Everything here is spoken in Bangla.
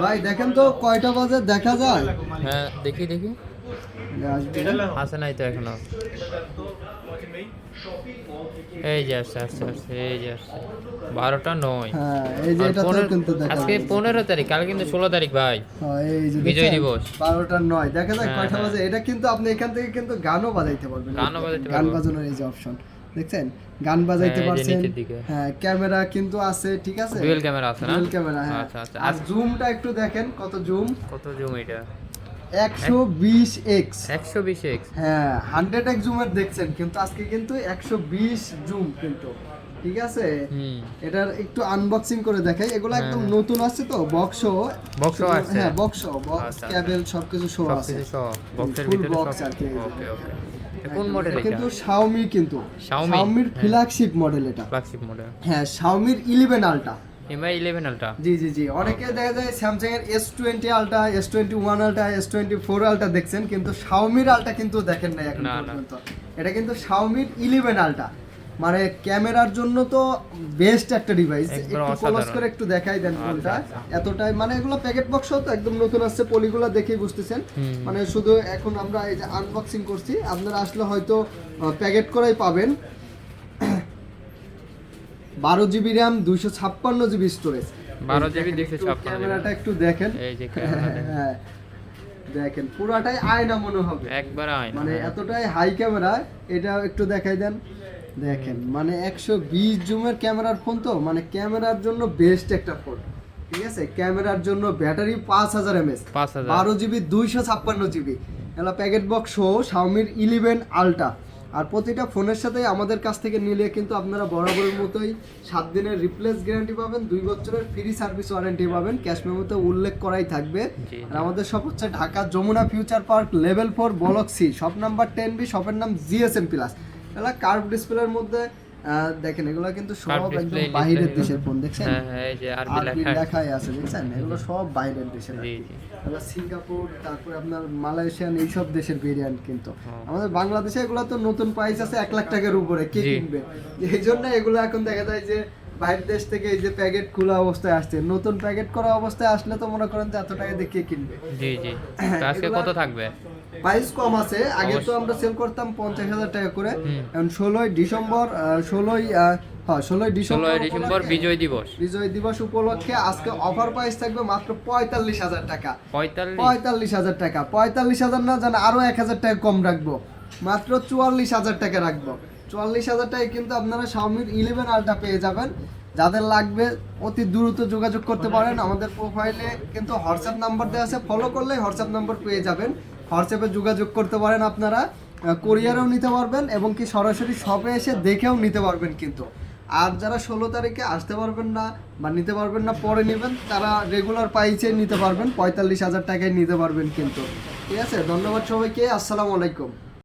ভাই দেখেন তো কয়টা বাজে দেখা যায়? হ্যাঁ দেখি দেখি। আসে নাই তো এখনও। এই যে আসছে আসছে আসছে এই যে আসছে। বারোটা নয়। হ্যাঁ আজকে পনেরো তারিখ কাল কিন্তু ষোলো তারিখ ভাই। হ্যাঁ, এই যে বিজয় দিবস। বারোটার নয়। দেখা যায় হ্যাঁ, কয়টা। বাজে। এটা কিন্তু আপনি এখান থেকে কিন্তু গানও বাজাইতে পারবেন। গানও বাজাইতে গান। বাজানোর এই যে অপশন দেখছেন? গান বাজাইতে হ্যাঁ, পারছেন। হ্যাঁ ক্যামেরা কিন্তু আছে ঠিক আছে? ডুয়েল ক্যামেরা আছে না? ডুয়েল ক্যামেরা হ্যাঁ। আচ্ছা আচ্ছা। আর জুমটা একটু দেখেন কত জুম? কত জুম এটা? একশো বিশ এক্স। একশো বিশ এক্স? হ্যাঁ হান্ড্রেড এক্স জুমের দেখছেন কিন্তু আজকে কিন্তু একশো বিশ জুম কিন্তু ঠিক আছে? হুম। এটার একটু আনবক্সিং করে দেখাই। এগুলো হ্যাঁ, একদম হ্যাঁ। নতুন আছে তো বক্স ও আছে? হ্যাঁ বক্স বক্স। ক্যাবেল সবকিছু শো আছে। কিছু সহ বক্সের ভিতরে সব। ওকে ওকে কোন মডেল এটা? কিন্তু Xiaomi কিন্তু। হ্যাঁ। ফ্ল্যাগশিপ মডেল এটা। ফ্ল্যাগশিপ মডেল হ্যাঁ Xiaomi-র 11 আলটা এমআই ইলেভেন আলটা জি জি জি। অনেকে দেখা যায় স্যামসাং এর S twenty ultra S twenty one ultra S twenty four ultra দেখছেন কিন্তু শাওমির আলটা কিন্তু দেখেন নাই এখন না, না। পর্যন্ত। এটা কিন্তু শাওমির ইলেভেন আলটা মানে ক্যামেরার জন্য তো বেস্ট একটা ডিভাইস একটু ক্লোজ করে একটু দেখাই দেন আচ্ছা, কোনটা আচ্ছা। এতটাই মানে এগুলো প্যাকেট বক্স তো একদম নতুন আসছে পলিগুলো দেখেই বুঝতেছেন। মানে শুধু এখন আমরা এই যে আনবক্সিং করছি আপনারা আসলে হয়তো প্যাকেট করাই পাবেন। বারো জিবি র্যাম দুইশো ছাপ্পান্ন জিবি স্টোরেজ 12 GB 256 ক্যামেরাটা একটু দেখেন। এই যে দেখেন। হ্যাঁ। দেখেন পুরাটাই আয়না মনে হবে। একবার মানে এতটাই হাই ক্যামেরা এটা একটু দেখাই দেন। দেখেন মানে একশো বিশ জুমের ক্যামেরার ফোন তো মানে ক্যামেরার জন্য বেস্ট একটা ফোন ঠিক আছে? ক্যামেরার জন্য ব্যাটারি পাঁচ হাজার পাঁচ হাজার। বারো জিবি দুইশো ছাপ্পান্ন জিবি এগুলো প্যাকেট বক্স সহ শাওমির ইলেভেন আলটা আর প্রতিটা ফোনের সাথে আমাদের কাছ থেকে নিলে কিন্তু আপনারা বরাবরের মতোই সাত দিনের রিপ্লেস গ্যারান্টি পাবেন দুই বছরের ফ্রি সার্ভিস ওয়ারেন্টি পাবেন ক্যাশ মেমোতে উল্লেখ করাই থাকবে। আর আমাদের শপ হচ্ছে Dhaka Jamuna Future Park level four block C shop number ten B শপের নাম জিএসএম প্লাস এগুলো কার্ভ ডিসপ্লের মধ্যে দেখেন এগুলো কিন্তু সব একদম বাইরের দেশের ফোন দেখছেন? হ্যাঁ হ্যাঁ এই যে আরবি লেখা লেখাই আছে দেখছেন? এগুলো সব বাইরের দেশের জি জি। এগুলো সিঙ্গাপুর তারপরে আপনার মালয়েশিয়ান এইসব দেশের ভেরিয়েন্ট কিন্তু। হ্যাঁ। আমাদের বাংলাদেশে এগুলো তো নতুন প্রাইস আছে এক লাখ টাকার উপরে কে কিনবে? এই জন্য এগুলো এখন দেখা যায় যে বাইরের দেশ থেকে এই যে প্যাকেট খোলা অবস্থায় আসছে। নতুন প্যাকেট করা অবস্থায় আসলে তো মনে করেন যে এত টাকা দিয়ে কে কিনবে? জি জি। আজকে কত থাকবে? প্রাইস কম আছে আগে তো আমরা সেল করতাম পঞ্চাশ হাজার টাকা করে। এখন ষোলোই ডিসেম্বর ষোলোই হ্যাঁ ষোলোই ডিসেম্বর ডিসেম্বর বিজয় দিবস। বিজয় দিবস উপলক্ষে আজকে অফার প্রাইস থাকবে মাত্র পঁয়তাল্লিশ হাজার টাকা। পঁয়তাল্লিশ। হাজার টাকা। পঁয়তাল্লিশ হাজার না জান আরও এক হাজার টাকা কম রাখব। মাত্র চুয়াল্লিশ হাজার টাকা রাখব। চুয়াল্লিশ হাজার টাকায় কিন্তু আপনারা শাওমির ইলেভেন আলটা পেয়ে যাবেন। যাদের লাগবে অতি দ্রুত যোগাযোগ করতে পারেন। আমাদের প্রোফাইলে কিন্তু হোয়াটসঅ্যাপ নাম্বার দেওয়া আছে। ফলো করলে হোয়াটসঅ্যাপ নাম্বার পেয়ে যাবেন। হোয়াটসঅ্যাপে যোগাযোগ করতে পারেন আপনারা কোরিয়ারেও নিতে পারবেন এবং কি সরাসরি শপে এসে দেখেও নিতে পারবেন কিন্তু। আর যারা ষোলো তারিখে আসতে পারবেন না বা নিতে পারবেন না, পরে নেবেন, তারা রেগুলার প্রাইসে নিতে পারবেন, পঁয়তাল্লিশ হাজার টাকায় নিতে পারবেন কিন্তু। ঠিক আছে, ধন্যবাদ সবাইকে, আসসালামু আলাইকুম।